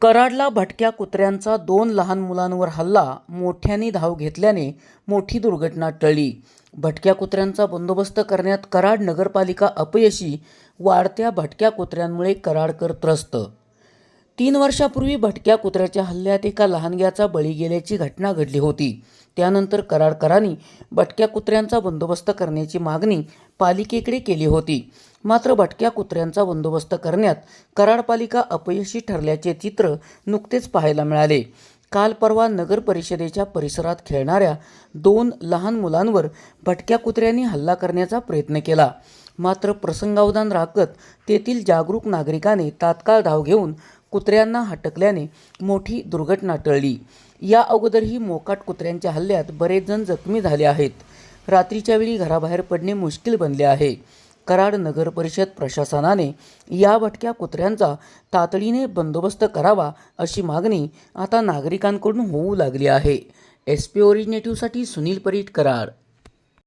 कराडला भटक्या कुत्र्यांचा दोन लहान मुलांवर हल्ला मोठ्याने धाव घेतल्याने मोठी दुर्घटना टळली. भटक्या कुत्र्यांचा बंदोबस्त करण्यात कराड नगरपालिका अपयशी वाढत्या भटक्या कुत्र्यांमुळे कराडकर त्रस्त. तीन वर्षापूर्वी भटक्या कुत्र्याच्या हल्ल्यात एका लहानग्याचा बळी गेल्याची घटना घडली होती. त्यानंतर कराडकरांनी भटक्या कुत्र्यांचा बंदोबस्त करण्याची मागणी पालिकेकडे केली होती. मात्र भटक्या कुत्र्यांचा बंदोबस्त करण्यात कराडपालिका अपयशी ठरल्याचे चित्र नुकतेच पाहायला मिळाले. काल परवा नगर परिषदेच्या परिसरात खेळणाऱ्या दोन लहान मुलांवर भटक्या कुत्र्यांनी हल्ला करण्याचा प्रयत्न केला. मात्र प्रसंगावधान राखत तेथील जागरूक नागरिकाने तात्काळ धाव घेऊन कुत्र्यांना हटकल्याने मोठी दुर्घटना टळली. या अगोदरही मोकाट कुत्र्यांच्या हल्ल्यात बरेच जण जखमी झाले आहेत. रात्रीच्या वेळी घराबाहेर पडणे मुश्किल बनले आहे. कराड नगर परिषद प्रशासनाने या भटक्या कुत्र्यांचा तातडीने बंदोबस्त करावा अशी मागणी आता नागरिकांकडून होऊ लागली आहे. एस पी ओरिजिनेटिव्हसाठी सुनील परीट कराड.